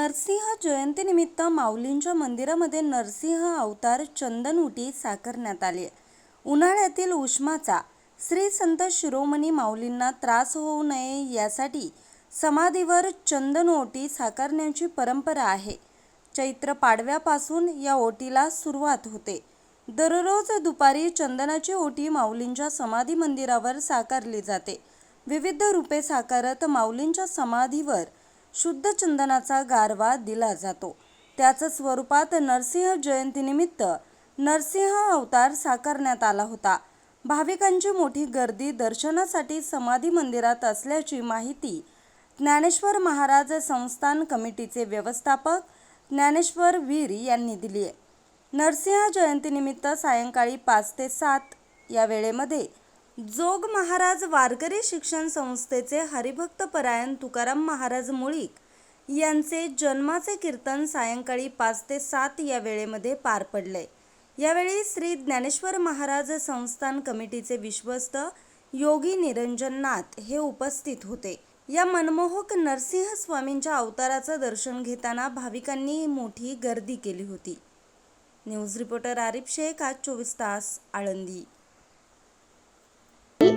नरसिंह जयंतीनिमित्त माऊलींच्या मंदिरामध्ये नरसिंह अवतार चंदन उटी साकारण्यात आली. उन्हाळ्यातील उष्माचा श्री संत शिरोमणी माऊलींना त्रास होऊ नये यासाठी समाधीवर चंदन ओटी साकारण्याची परंपरा आहे. चैत्र पाडव्यापासून या ओटीला सुरुवात होते. दररोज दुपारी चंदनाची ओटी माऊलींच्या समाधी मंदिरावर साकारली जाते. विविध रूपे साकारत माऊलींच्या समाधीवर शुद्ध चंदनाचा गारवा दिला जातो. त्याच स्वरूपात नरसिंह जयंतीनिमित्त नरसिंह अवतार साकारण्यात आला होता. भाविकांची मोठी गर्दी दर्शनासाठी समाधी मंदिरात असल्याची माहिती ज्ञानेश्वर महाराज संस्थान कमिटीचे व्यवस्थापक ज्ञानेश्वर वीर यांनी दिली आहे नरसिंह जयंतीनिमित्त सायंकाळी पाच ते सात या वेळेमध्ये जोग महाराज वारकरी शिक्षण संस्थेचे हरिभक्त परायण तुकाराम महाराज मुळीक यांचे जन्माचे कीर्तन सायंकाळी पाच ते सात या वेळेमध्ये पार पडले. यावेळी श्री ज्ञानेश्वर महाराज संस्थान कमिटीचे विश्वस्त योगी निरंजन नाथ हे उपस्थित होते. या मनमोहक नरसिंह स्वामींच्या अवताराचं दर्शन घेताना भाविकांनी मोठी गर्दी केली होती. न्यूज रिपोर्टर आरिफ शेख आज चोवीस तास आळंदी.